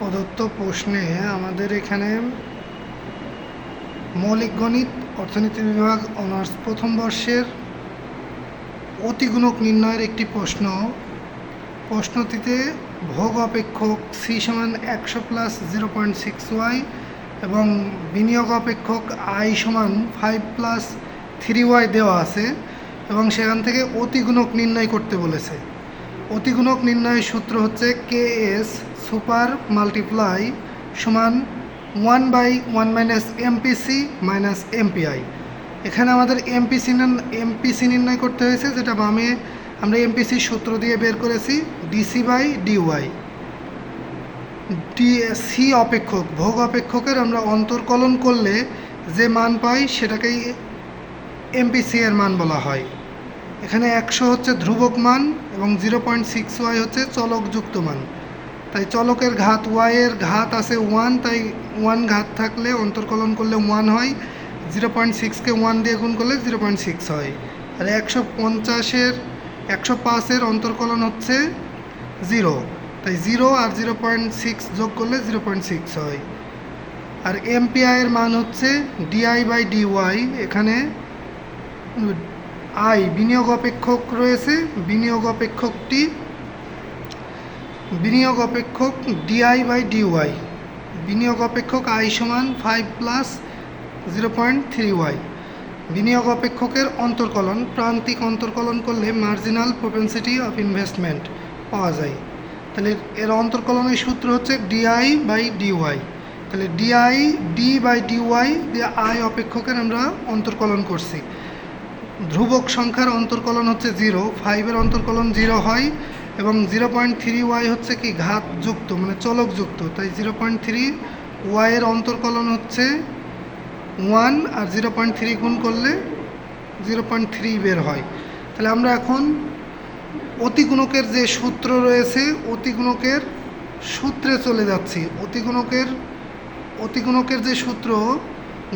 প্রদত্ত প্রশ্নে আমাদের এখানে মৌলিক গণিত, অর্থনীতি বিভাগ অনার্স প্রথম বর্ষের অতিগুণক নির্ণয়ের একটি প্রশ্ন। প্রশ্নটিতে ভোগ অপেক্ষক সি সমান একশো plus zero point six Y এবং বিনিয়োগ অপেক্ষক আই সমান ফাইভ প্লাস থ্রি ওয়াই দেওয়া আছে এবং সেখান থেকে অতিগুণক নির্ণয় করতে বলেছে। অতিগুণক নির্ণয়ের সূত্র হচ্ছে কে এস সুপার মাল্টিপ্লাই সমান one by one minus MPC minus MPI. এখানে আমাদের এমপিসি এমপিসি নির্ণয় করতে হয়েছে, যেটা বামে আমরা এমপিসি সূত্র দিয়ে বের করেছি, DC by DY D C অপেক্ষক, ভোগ অপেক্ষকের আমরা অন্তর্কলন করলে যে মান পাই সেটাকেই এমপিসি এর মান বলা হয়। এখানে একশো হচ্ছে ধ্রুবক মান এবং জিরো পয়েন্ট সিক্স ওয়াই হচ্ছে চলকযুক্ত মান। তাই চলকের ঘাত ওয়াই এর ঘাত আছে ওয়ান, তাই ওয়ান ঘাত থাকলে অন্তর্কলন করলে ওয়ান হয়। জিরো পয়েন্ট সিক্সকে ওয়ান দিয়ে গুণ করলে জিরো পয়েন্ট সিক্স হয়। আর একশো পঞ্চাশের, একশো পাঁচের অন্তর্কলন হচ্ছে জিরো। তাই জিরো আর জিরো পয়েন্ট সিক্স যোগ করলে জিরো পয়েন্ট সিক্স হয়। আর এমপিআই এর মান হচ্ছে ডিআই বাই ডিওয়াই। এখানে আই, বিনিয়োগ অপেক্ষক রয়েছে। বিনিয়োগ অপেক্ষকটি বিনিয়োগ অপেক্ষক ডিআই বাই ডিওয়াই বিনিয়োগ অপেক্ষক আই সমান five plus zero point three Y বিনিয়োগ অপেক্ষকের অন্তর্কলন, প্রান্তিক অন্তর্কলন করলে মার্জিনাল প্রপেন্সিটি অফ ইনভেস্টমেন্ট পাওয়া যায়। তাহলে এর অন্তর্কলনের সূত্র হচ্ছে ডিআই বাই ডিওয়াই তাহলে ডিআই ডি বাই ডিওয়াই দিয়ে আই অপেক্ষকের আমরা অন্তর্কলন করছি। ধ্রুবক সংখ্যার অন্তর্কলন হচ্ছে জিরো ফাইভের অন্তর্কলন জিরো হয়। এবং জিরো পয়েন্ট থ্রি ওয়াই হচ্ছে কি ঘাতযুক্ত মানে চলকযুক্ত। তাই জিরো পয়েন্ট থ্রি ওয়াইয়ের অন্তর্কলন হচ্ছে ওয়ান আর জিরো পয়েন্ট থ্রি গুণ করলে জিরো পয়েন্ট থ্রি বের হয়। তাহলে আমরা এখন অতিগুণকের যে সূত্র রয়েছে, অতিগুণকের সূত্রে চলে যাচ্ছি। অতিগুণকের অতিগুণকের যে সূত্র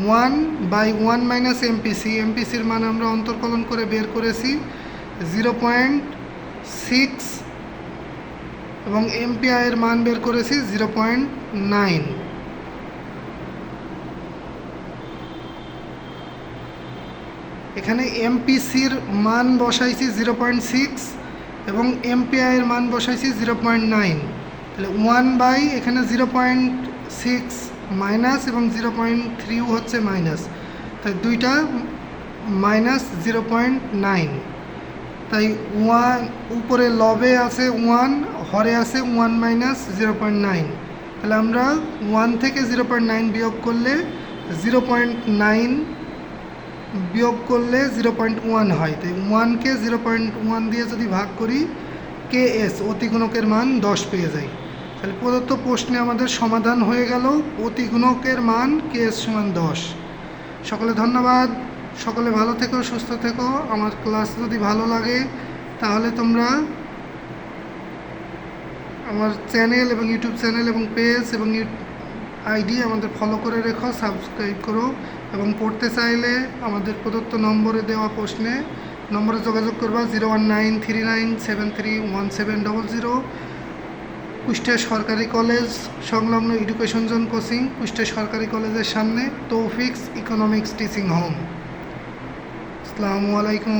one by one minus MPC এমপিসির মান আমরা অন্তর্কলন করে বের করেছি জিরো পয়েন্ট সিক্স এবং এমপিআই এর মান বের করেছি জিরো পয়েন্ট নাইন এখানে এমপিসির মান বসাইছি জিরো পয়েন্ট সিক্স এবং এমপিআই এর মান বসাইছি জিরো পয়েন্ট নাইন তাহলে ওয়ান বাই এখানে জিরো পয়েন্ট সিক্স মাইনাস এবং জিরো পয়েন্ট থ্রিও হচ্ছে মাইনাস তাই দুইটা মাইনাস জিরো পয়েন্ট নাইন তাই ওয়ান, উপরে লবে আছে ওয়ান, হরে আছে one minus zero point nine. তাহলে আমরা ওয়ান থেকে জিরো পয়েন্ট নাইন বিয়োগ করলে জিরো পয়েন্ট নাইন বিয়োগ করলে জিরো পয়েন্ট ওয়ান হয়। তাই ওয়ানকে জিরো পয়েন্ট ওয়ান দিয়ে যদি ভাগ করি কে এস অতিগুণকের মান দশ পেয়ে যাই। তাহলে প্রদত্ত প্রশ্নে আমাদের সমাধান হয়ে গেল, অতিগুণকের মান কে এস সমান দশ। সকলে ধন্যবাদ। সকলে ভালো থেকো, সুস্থ থেকো। আমার ক্লাস যদি ভালো লাগে, তাহলে তোমরা আমার চ্যানেল এবং ইউটিউব চ্যানেল এবং পেজ এবং আইডি আমাদের ফলো করে রেখো, সাবস্ক্রাইব করো এবং পড়তে চাইলে আমাদের প্রদত্ত নম্বরে দেওয়া প্রশ্নে নম্বরে যোগাযোগ করবা zero one nine three nine seven three one seven double zero. Kushtia সরকারি কলেজ সংলগ্ন এডুকেশন জোন কোচিং, কুষ্টিয়া সরকারি কলেজের সামনে তৌফিক্স ইকোনমিক্স টিচিং হোম। আসসালামু আলাইকুম।